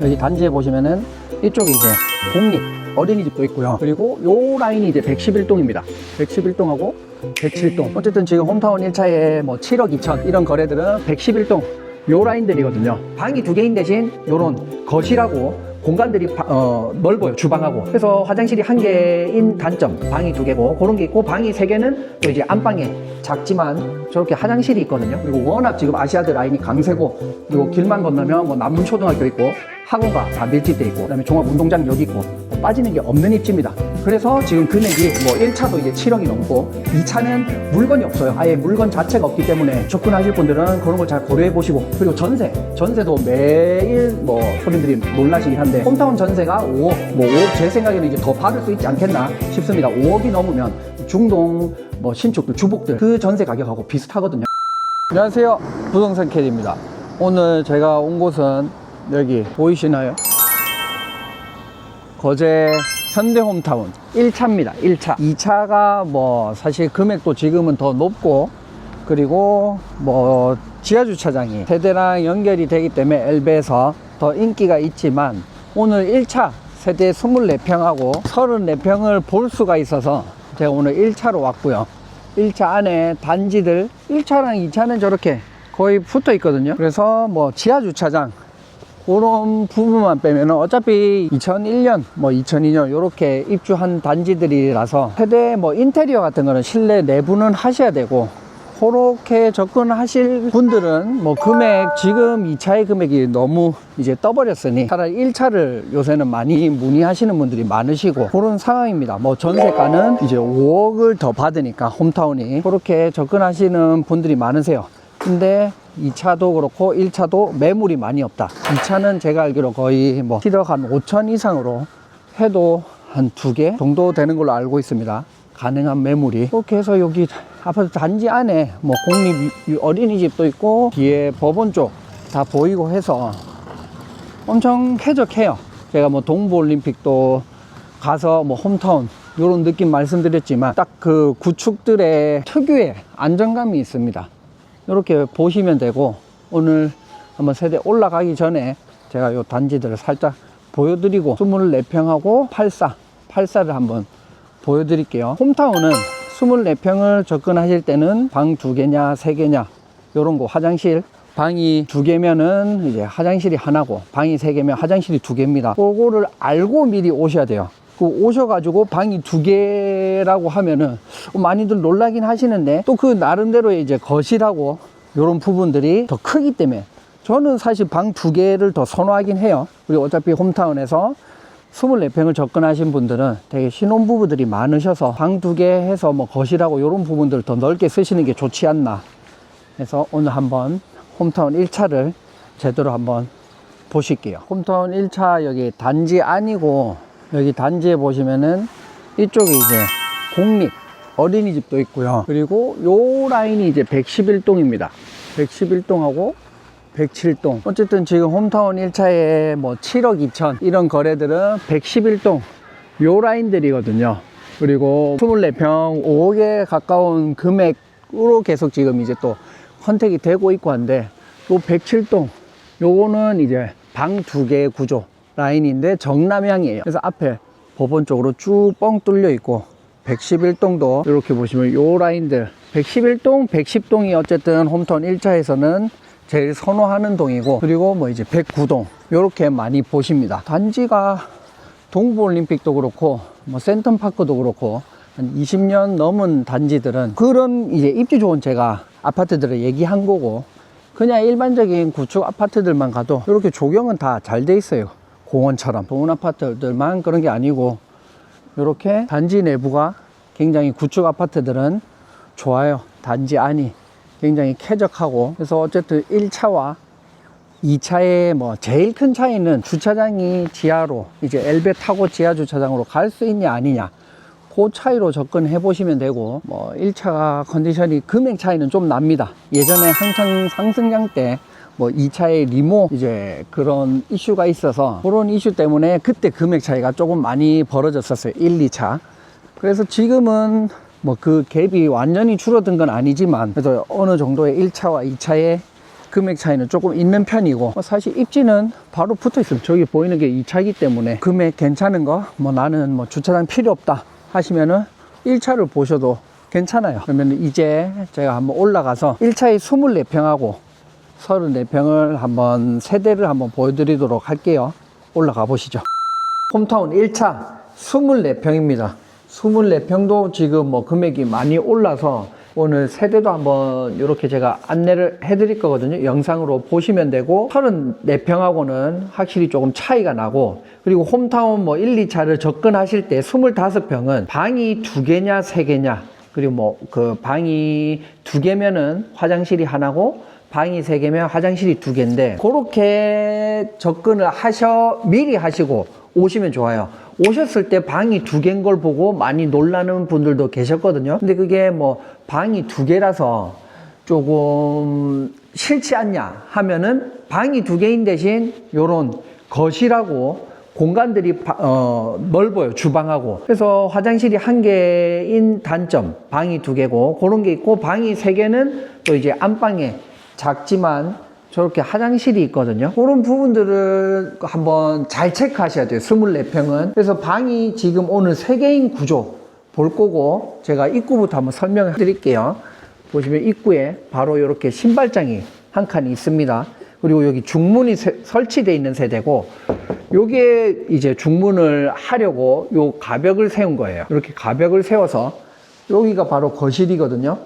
여기 단지에 보시면은 이쪽에 이제 공립 어린이집도 있고요. 그리고 요 라인이 이제 111동입니다. 111동하고 107동. 어쨌든 지금 홈타운 1차에 뭐 7억 2천 이런 거래들은 111동 요 라인들이거든요. 방이 두 개인 대신 요런 거실하고 공간들이 바- 어, 넓어요 주방하고. 그래서 화장실이 한 개인 단점 방이 두 개고 그런 게 있고 방이 세 개는 또 이제 안방에 작지만 저렇게 화장실이 있거든요. 그리고 워낙 지금 아시아드 라인이 강세고 그리고 길만 건너면 뭐 남문초등학교 있고 학원가 다 밀집돼 있고 그다음에 종합운동장 여기 있고 뭐 빠지는 게 없는 입지입니다 그래서 지금 금액이 뭐 1차도 이제 7억이 넘고 2차는 물건이 없어요. 아예 물건 자체가 없기 때문에 접근하실 분들은 그런 걸 잘 고려해 보시고 그리고 전세 전세도 매일 뭐 손님들이 놀라시긴 한데 홈타운 전세가 5억 뭐 5억 제 생각에는 이제 더 받을 수 있지 않겠나 싶습니다. 5억이 넘으면 중동 뭐 신축들 주복들 그 전세 가격하고 비슷하거든요. 안녕하세요. 부동산 캐디입니다. 오늘 제가 온 곳은 여기 보이시나요? 거제 현대 홈타운 1차입니다. 1차. 2차가 뭐 사실 금액도 지금은 더 높고 그리고 뭐 지하 주차장이 세대랑 연결이 되기 때문에 엘베에서 더 인기가 있지만 오늘 1차 세대 24평하고 34평을 볼 수가 있어서 제가 오늘 1차로 왔고요. 1차 안에 단지들 1차랑 2차는 저렇게 거의 붙어 있거든요. 그래서 뭐 지하 주차장 그런 부분만 빼면 어차피 2001년, 뭐 2002년 이렇게 입주한 단지들이라서 세대 뭐 인테리어 같은 거는 실내 내부는 하셔야 되고 그렇게 접근하실 분들은 뭐 금액 지금 2차의 금액이 너무 이제 떠버렸으니 차라리 1차를 요새는 많이 문의하시는 분들이 많으시고 그런 상황입니다. 뭐 전세가는 이제 5억을 더 받으니까 홈타운이 그렇게 접근하시는 분들이 많으세요. 근데 2차도 그렇고 1차도 매물이 많이 없다. 2차는 제가 알기로 거의 뭐 7억 한 5천 이상으로 해도 한 두 개 정도 되는 걸로 알고 있습니다. 가능한 매물이. 그렇게 해서 여기 아파트 단지 안에 뭐 공립 유- 어린이집도 있고 뒤에 법원 쪽 다 보이고 해서 엄청 쾌적해요. 제가 뭐 동부올림픽도 가서 뭐 홈타운 이런 느낌 말씀드렸지만 딱 그 구축들의 특유의 안정감이 있습니다. 이렇게 보시면 되고 오늘 한번 세대 올라가기 전에 제가 요 단지들을 살짝 보여드리고 24평하고 84, 84를 한번 보여드릴게요. 홈타운은 24평을 접근하실 때는 방 두 개냐, 세 개냐, 요런 거 화장실 방이 두 개면은 이제 화장실이 하나고 방이 세 개면 화장실이 두 개입니다. 그거를 알고 미리 오셔야 돼요. 그 오셔가지고 방이 두 개라고 하면은 많이들 놀라긴 하시는데 또 그 나름대로의 이제 거실하고 이런 부분들이 더 크기 때문에 저는 사실 방 두 개를 더 선호하긴 해요. 그리고 어차피 홈타운에서 24평을 접근하신 분들은 되게 신혼부부들이 많으셔서 방 두 개 해서 뭐 거실하고 이런 부분들을 더 넓게 쓰시는 게 좋지 않나. 그래서 오늘 한번 홈타운 1차를 제대로 한번 보실게요. 홈타운 1차 여기 단지 아니고 여기 단지에 보시면은 이쪽에 이제 공립 어린이집도 있고요. 그리고 요 라인이 이제 111동입니다. 111동하고 107동. 어쨌든 지금 홈타운 1차에 뭐 7억 2천 이런 거래들은 111동 요 라인들이거든요. 그리고 24평 5억에 가까운 금액으로 계속 지금 이제 또 컨택이 되고 있고 한데 요 107동 요거는 이제 방 두 개 구조 라인인데 정남향이에요. 그래서 앞에 법원 쪽으로 쭉 뻥 뚫려 있고 111동도 이렇게 보시면 요 라인들 111동, 110동이 어쨌든 홈타운 1차에서는 제일 선호하는 동이고 그리고 뭐 이제 109동 요렇게 많이 보십니다. 단지가 동부올림픽도 그렇고 뭐 센텀파크도 그렇고 한 20년 넘은 단지들은 그런 이제 입지 좋은 제가 아파트들을 얘기한 거고 그냥 일반적인 구축 아파트들만 가도 이렇게 조경은 다 잘 돼 있어요. 공원처럼. 좋은 아파트들만 그런 게 아니고 이렇게 단지 내부가 굉장히 구축 아파트들은 좋아요. 단지 안이 굉장히 쾌적하고. 그래서 어쨌든 1차와 2차의 뭐 제일 큰 차이는 주차장이 지하로 이제 엘베 타고 지하 주차장으로 갈 수 있냐 아니냐. 그 차이로 접근해 보시면 되고 뭐 1차 컨디션이 금액 차이는 좀 납니다. 예전에 한창 상승장 때 뭐 2차의 리모 이제 그런 이슈가 있어서 그런 이슈 때문에 그때 금액 차이가 조금 많이 벌어졌었어요 1, 2차 그래서 지금은 뭐 그 갭이 완전히 줄어든 건 아니지만 그래도 어느 정도의 1차와 2차의 금액 차이는 조금 있는 편이고 뭐 사실 입지는 바로 붙어 있습니다. 저기 보이는 게 2차이기 때문에 금액 괜찮은 거 뭐 나는 뭐 주차장 필요 없다 하시면은 1차를 보셔도 괜찮아요. 그러면 이제 제가 한번 올라가서 1차에 24평하고 34평을 한번 세대를 한번 보여드리도록 할게요. 올라가 보시죠. 홈타운 1차 24평입니다. 24평도 지금 뭐 금액이 많이 올라서 오늘 세대도 한번 이렇게 제가 안내를 해드릴 거거든요. 영상으로 보시면 되고 34평하고는 확실히 조금 차이가 나고 그리고 홈타운 뭐 1, 2차를 접근하실 때 25평은 방이 두 개냐 세 개냐 그리고 뭐 그 방이 두 개면은 화장실이 하나고 방이 세 개면 화장실이 두 개인데 그렇게 접근을 하셔 미리 하시고 오시면 좋아요. 오셨을 때 방이 두 개인 걸 보고 많이 놀라는 분들도 계셨거든요. 근데 그게 뭐 방이 두 개라서 조금 싫지 않냐 하면은 방이 두 개인 대신 요런 거실하고 공간들이 바- 어, 넓어요 주방하고 그래서 화장실이 한 개인 단점 방이 두 개고 그런 게 있고 방이 세 개는 또 이제 안방에 작지만 저렇게 화장실이 있거든요. 그런 부분들을 한번 잘 체크하셔야 돼요. 24평은. 그래서 방이 지금 오늘 세 개인 구조 볼 거고 제가 입구부터 한번 설명해 드릴게요. 보시면 입구에 바로 이렇게 신발장이 한 칸이 있습니다. 그리고 여기 중문이 세- 설치되어 있는 세대고 요게 이제 중문을 하려고 요 가벽을 세운 거예요. 이렇게 가벽을 세워서 여기가 바로 거실이거든요.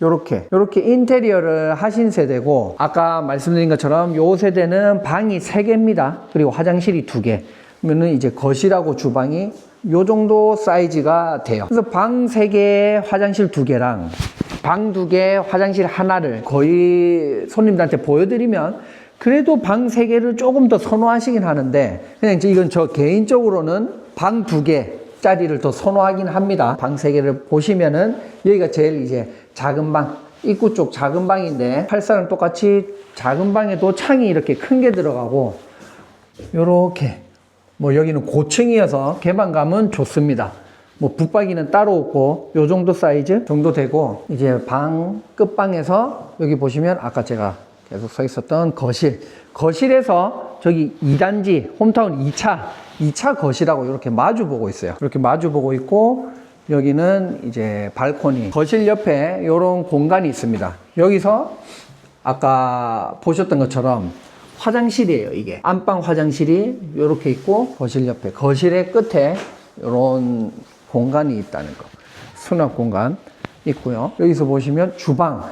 요렇게 요렇게 인테리어를 하신 세대고 아까 말씀드린 것처럼 요 세대는 방이 세개입니다 그리고 화장실이 두개 그러면은 이제 거실하고 주방이 요 정도 사이즈가 돼요. 그래서 방 세개 화장실 두개랑 방두 개, 화장실 하나를 거의 손님들한테 보여드리면 그래도 방세 개를 조금 더 선호하시긴 하는데 그냥 이건 저 개인적으로는 방두개 짜리를 더 선호하긴 합니다. 방 세 개를 보시면은 여기가 제일 이제 작은 방 입구 쪽 작은 방인데 팔사랑 똑같이 작은 방에도 창이 이렇게 큰 게 들어가고 요렇게 뭐 여기는 고층이어서 개방감은 좋습니다. 뭐 붙박이는 따로 없고 요 정도 사이즈 정도 되고 이제 방 끝방에서 여기 보시면 아까 제가 계속 서 있었던 거실 거실에서 저기 2단지 홈타운 2차 2차 거실하고 이렇게 마주 보고 있어요. 이렇게 마주 보고 있고 여기는 이제 발코니 거실 옆에 이런 공간이 있습니다. 여기서 아까 보셨던 것처럼 화장실이에요 이게 안방 화장실이 이렇게 있고 거실 옆에 거실의 끝에 이런 공간이 있다는 거 수납 공간 있고요 여기서 보시면 주방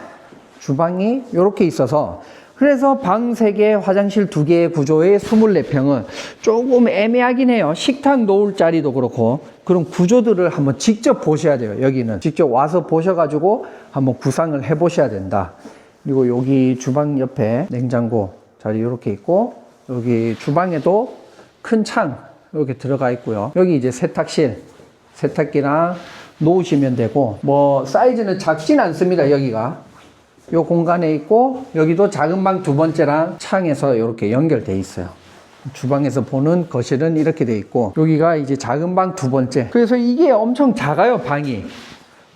주방이 이렇게 있어서 그래서 방 3개, 화장실 2개의 구조의 24평은 조금 애매하긴 해요. 식탁 놓을 자리도 그렇고 그런 구조들을 한번 직접 보셔야 돼요. 여기는 직접 와서 보셔가지고 한번 구상을 해보셔야 된다. 그리고 여기 주방 옆에 냉장고 자리 이렇게 있고 여기 주방에도 큰 창 이렇게 들어가 있고요. 여기 이제 세탁실 세탁기랑 놓으시면 되고 뭐 사이즈는 작진 않습니다. 여기가 요 공간에 있고 여기도 작은 방 두 번째랑 창에서 이렇게 연결돼 있어요. 주방에서 보는 거실은 이렇게 돼 있고 여기가 이제 작은 방 두 번째. 그래서 이게 엄청 작아요 방이.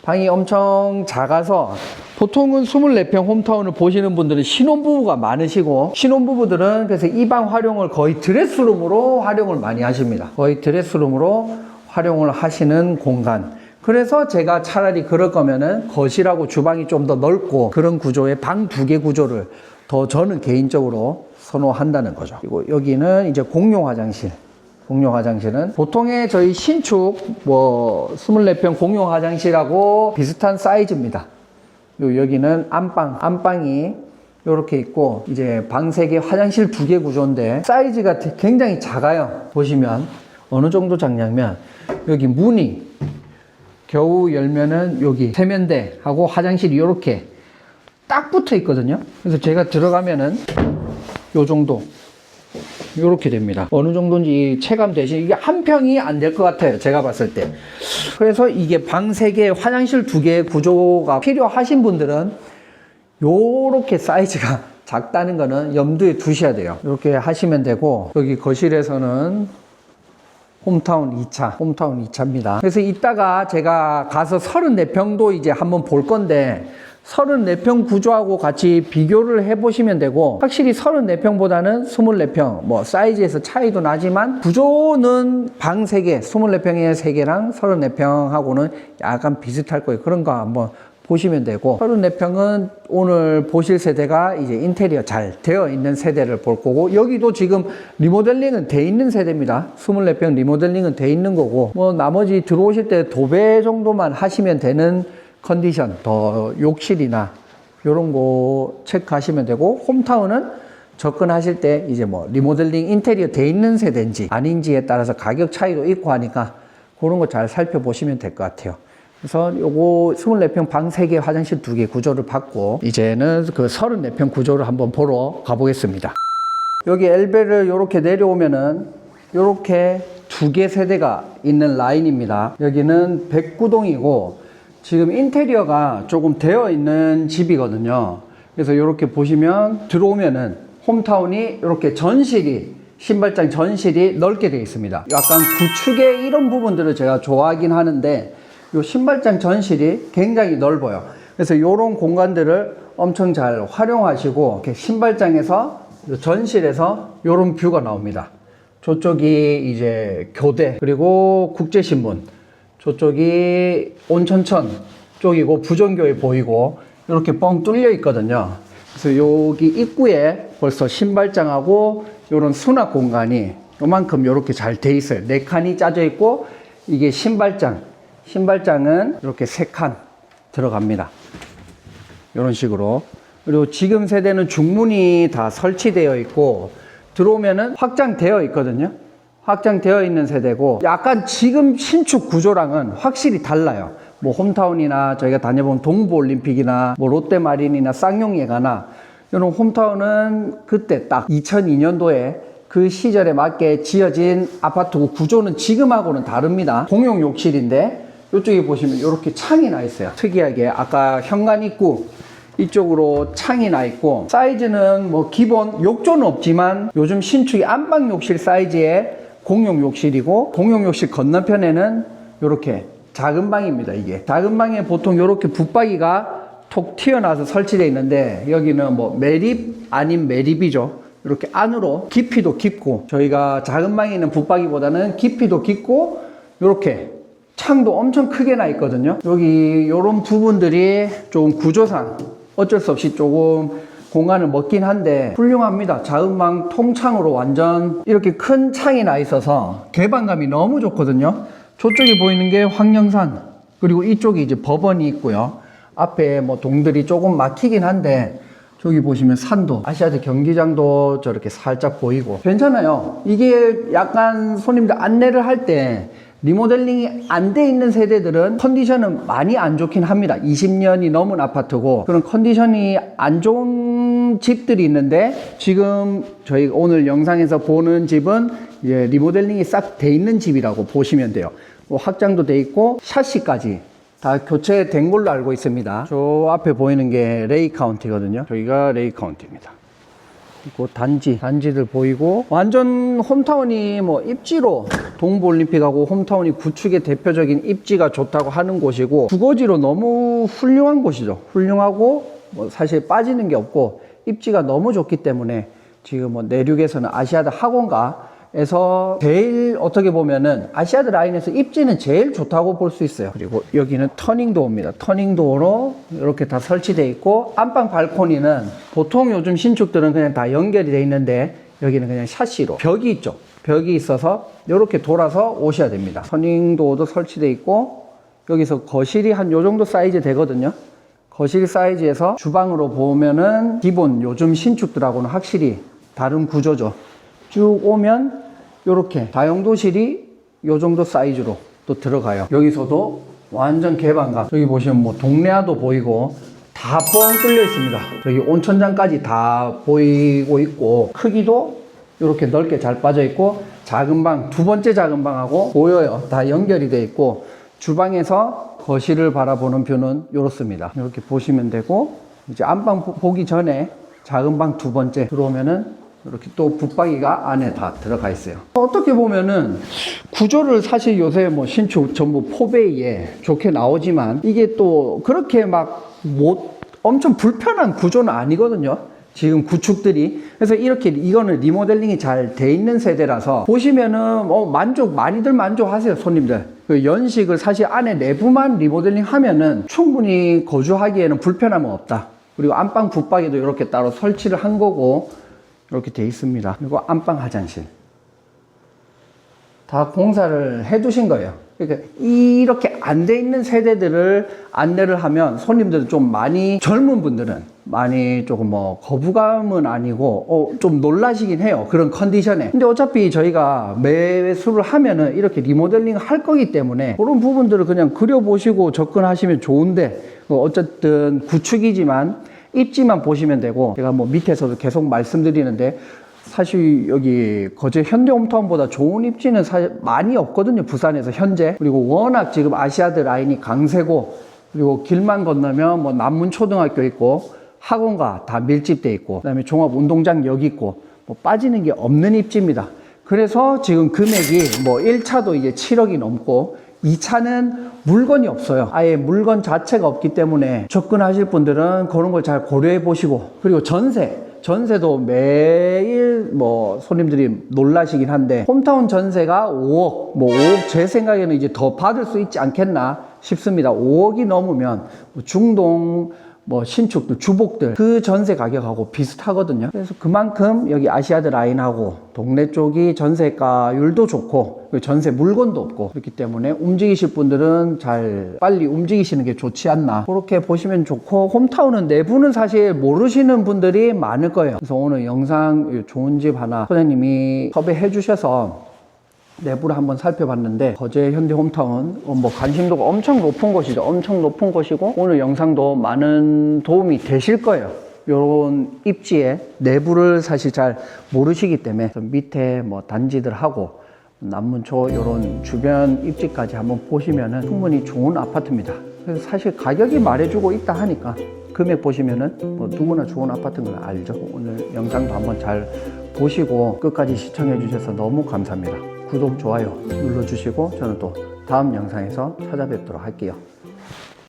방이 엄청 작아서 보통은 24평 홈타운을 보시는 분들은 신혼부부가 많으시고 신혼부부들은 그래서 이 방 활용을 거의 드레스룸으로 활용을 많이 하십니다. 거의 드레스룸으로 활용을 하시는 공간. 그래서 제가 차라리 그럴 거면은 거실하고 주방이 좀 더 넓고 그런 구조의 방 두 개 구조를 더 저는 개인적으로 선호한다는 거죠. 그리고 여기는 이제 공용 화장실. 공용 화장실은 보통의 저희 신축 뭐 24평 공용 화장실하고 비슷한 사이즈입니다. 요 여기는 안방, 안방이 이렇게 있고 이제 방세 개, 화장실 두개 구조인데 사이즈가 되- 굉장히 작아요. 보시면 어느 정도 작냐면 여기 문이 겨우 열면은 여기 세면대하고 화장실이 이렇게 딱 붙어 있거든요. 그래서 제가 들어가면은 요 정도 이렇게 됩니다. 어느 정도인지 체감 되시 이게 한 평이 안 될 것 같아요. 제가 봤을 때. 그래서 이게 방세 개, 화장실 두개 구조가 필요하신 분들은 요렇게 사이즈가 작다는 거는 염두에 두셔야 돼요. 이렇게 하시면 되고 여기 거실에서는 홈타운 2차, 홈타운 2차입니다. 그래서 이따가 제가 가서 34평도 이제 한번 볼 건데 34평 구조하고 같이 비교를 해보시면 되고 확실히 34평보다는 24평 뭐 사이즈에서 차이도 나지만 구조는 방 3개 24평에 3개랑 34평하고는 약간 비슷할 거예요 그런 거 한번 보시면 되고 34평은 오늘 보실 세대가 이제 인테리어 잘 되어 있는 세대를 볼 거고 여기도 지금 리모델링은 돼 있는 세대입니다 24평 리모델링은 돼 있는 거고 뭐 나머지 들어오실 때 도배 정도만 하시면 되는 컨디션 더 욕실이나 이런 거 체크하시면 되고 홈타운은 접근하실 때 이제 뭐 리모델링 인테리어 돼 있는 세대인지 아닌지에 따라서 가격 차이도 있고 하니까 그런 거 잘 살펴보시면 될 것 같아요. 그래서 요거 24평 방 3개 화장실 2개 구조를 받고 이제는 그 34평 구조를 한번 보러 가보겠습니다. 여기 엘베를 이렇게 내려오면은 이렇게 두 개 세대가 있는 라인입니다. 여기는 백구동이고 지금 인테리어가 조금 되어 있는 집이거든요. 그래서 이렇게 보시면 들어오면은 홈타운이 이렇게 전실이 신발장 전실이 넓게 되어 있습니다. 약간 구축의 이런 부분들을 제가 좋아하긴 하는데 이 신발장 전실이 굉장히 넓어요. 그래서 이런 공간들을 엄청 잘 활용하시고 신발장에서 요 전실에서 이런 뷰가 나옵니다. 저쪽이 이제 교대 그리고 국제신문 저쪽이 온천천 쪽이고 부정교회 보이고 이렇게 뻥 뚫려 있거든요. 그래서 여기 입구에 벌써 신발장하고 이런 수납 공간이 요만큼 이렇게 잘 돼 있어요. 네 칸이 짜져 있고 이게 신발장. 신발장은 이렇게 세 칸 들어갑니다. 이런 식으로. 그리고 지금 세대는 중문이 다 설치되어 있고 들어오면은 확장되어 있거든요. 확장되어 있는 세대고 약간 지금 신축 구조랑은 확실히 달라요. 뭐 홈타운이나 저희가 다녀본 동부올림픽이나 뭐 롯데마린이나 쌍용예가나 이런 홈타운은 그때 딱 2002년도에 그 시절에 맞게 지어진 아파트고 구조는 지금하고는 다릅니다. 공용 욕실인데 이쪽에 보시면 이렇게 창이 나 있어요. 특이하게. 아까 현관 입구 이쪽으로 창이 나 있고 사이즈는 뭐 기본 욕조는 없지만 요즘 신축이 안방 욕실 사이즈의 공용 욕실이고 공용 욕실 건너편에는 이렇게 작은 방입니다 이게. 작은 방에 보통 이렇게 붙박이가 톡 튀어나와서 설치되어 있는데 여기는 뭐 매립 아닌 매립이죠. 이렇게 안으로 깊이도 깊고 저희가 작은 방에 있는 붙박이보다는 깊이도 깊고 이렇게 창도 엄청 크게 나 있거든요 여기 이런 부분들이 좀 구조상 어쩔 수 없이 조금 공간을 먹긴 한데 훌륭합니다. 자음방 통창으로 완전 이렇게 큰 창이 나 있어서 개방감이 너무 좋거든요. 저쪽에 보이는 게 황령산 그리고 이쪽이 이제 법원이 있고요. 앞에 뭐 동들이 조금 막히긴 한데 저기 보시면 산도 아시아드 경기장도 저렇게 살짝 보이고 괜찮아요. 이게 약간 손님들 안내를 할때 리모델링이 안 돼 있는 세대들은 컨디션은 많이 안 좋긴 합니다. 20년이 넘은 아파트고 그런 컨디션이 안 좋은 집들이 있는데 지금 저희 오늘 영상에서 보는 집은 이제 리모델링이 싹 돼 있는 집이라고 보시면 돼요. 뭐 확장도 돼 있고 샤시까지 다 교체된 걸로 알고 있습니다. 저 앞에 보이는 게 레이 카운티거든요. 저기가 레이 카운티입니다. 그리고 단지, 단지들 보이고 완전 홈타운이 뭐 입지로 동부올림픽하고 홈타운이 구축의 대표적인 입지가 좋다고 하는 곳이고 주거지로 너무 훌륭한 곳이죠. 훌륭하고 뭐 사실 빠지는 게 없고 입지가 너무 좋기 때문에 지금 뭐 내륙에서는 아시아드 학원가 에서 제일 어떻게 보면은 아시아드 라인에서 입지는 제일 좋다고 볼 수 있어요. 그리고 여기는 터닝 도어입니다. 터닝 도어로 이렇게 다 설치되어 있고 안방 발코니는 보통 요즘 신축들은 그냥 다 연결이 되어 있는데 여기는 그냥 샤시로 벽이 있죠. 벽이 있어서 이렇게 돌아서 오셔야 됩니다. 터닝 도어도 설치되어 있고 여기서 거실이 한 요 정도 사이즈 되거든요. 거실 사이즈에서 주방으로 보면은 기본 요즘 신축들하고는 확실히 다른 구조죠. 쭉 오면 이렇게 다용도실이 요 정도 사이즈로 또 들어가요. 여기서도 완전 개방감. 여기 보시면 뭐 동네아도 보이고 다 뻥 뚫려 있습니다. 여기 온천장까지 다 보이고 있고 크기도 이렇게 넓게 잘 빠져 있고 작은 방 두 번째 작은 방하고 보여요. 다 연결이 돼 있고 주방에서 거실을 바라보는 뷰는 이렇습니다. 이렇게 보시면 되고 이제 안방 보- 보기 전에 작은 방 두 번째 들어오면은 이렇게 또 붙박이가 안에 다 들어가 있어요. 어떻게 보면은 구조를 사실 요새 뭐 신축 전부 포베이에 좋게 나오지만 이게 또 그렇게 막 못 엄청 불편한 구조는 아니거든요. 지금 구축들이 그래서 이렇게 이거는 리모델링이 잘 돼 있는 세대라서 보시면은 어 만족 많이들 만족하세요 손님들 그 연식을 사실 안에 내부만 리모델링 하면은 충분히 거주하기에는 불편함은 없다 그리고 안방 붙박이도 이렇게 따로 설치를 한 거고 이렇게 돼 있습니다 그리고 안방 화장실 다 공사를 해 두신 거예요. 그러니까 이렇게 안 돼 있는 세대들을 안내를 하면 손님들은 좀 많이 젊은 분들은 많이 조금 뭐 거부감은 아니고 어, 좀 놀라시긴 해요. 그런 컨디션에. 근데 어차피 저희가 매수를 하면은 이렇게 리모델링 할 거기 때문에 그런 부분들을 그냥 그려보시고 접근하시면 좋은데 뭐 어쨌든 구축이지만 입지만 보시면 되고 제가 뭐 밑에서도 계속 말씀드리는데 사실 여기 거제 현대홈타운보다 좋은 입지는 사실 많이 없거든요 부산에서 현재. 그리고 워낙 지금 아시아드 라인이 강세고 그리고 길만 건너면 뭐 남문초등학교 있고 학원가 다 밀집돼 있고 그다음에 종합운동장 여기 있고 뭐 빠지는 게 없는 입지입니다. 그래서 지금 금액이 뭐 1차도 이제 7억이 넘고 2차는 물건이 없어요. 아예 물건 자체가 없기 때문에 접근하실 분들은 그런 걸 잘 고려해 보시고 그리고 전세 전세도 매일 뭐 손님들이 놀라시긴 한데 홈타운 전세가 5억 뭐 5억 제 생각에는 이제 더 받을 수 있지 않겠나 싶습니다. 5억이 넘으면 뭐 중동 뭐 신축들, 주복들 그 전세 가격하고 비슷하거든요. 그래서 그만큼 여기 아시아드 라인하고 동네 쪽이 전세가율도 좋고 그리고 전세 물건도 없고 그렇기 때문에 움직이실 분들은 잘 빨리 움직이시는 게 좋지 않나 그렇게 보시면 좋고 홈타운은 내부는 사실 모르시는 분들이 많을 거예요. 그래서 오늘 영상 좋은 집 하나 소장님이 섭외해 주셔서 내부를 한번 살펴봤는데 거제 현대 홈타운 어, 뭐 관심도가 엄청 높은 곳이죠. 엄청 높은 곳이고 오늘 영상도 많은 도움이 되실 거예요. 요런 입지에 내부를 사실 잘 모르시기 때문에 좀 밑에 뭐 단지들 하고 남문초 요런 주변 입지까지 한번 보시면은 충분히 좋은 아파트입니다. 그래서 사실 가격이 말해주고 있다 하니까 금액 보시면은 뭐 누구나 좋은 아파트인 걸 알죠. 오늘 영상도 한번 잘 보시고 끝까지 시청해 주셔서 너무 감사합니다. 구독, 좋아요 눌러주시고 저는 또 다음 영상에서 찾아뵙도록 할게요.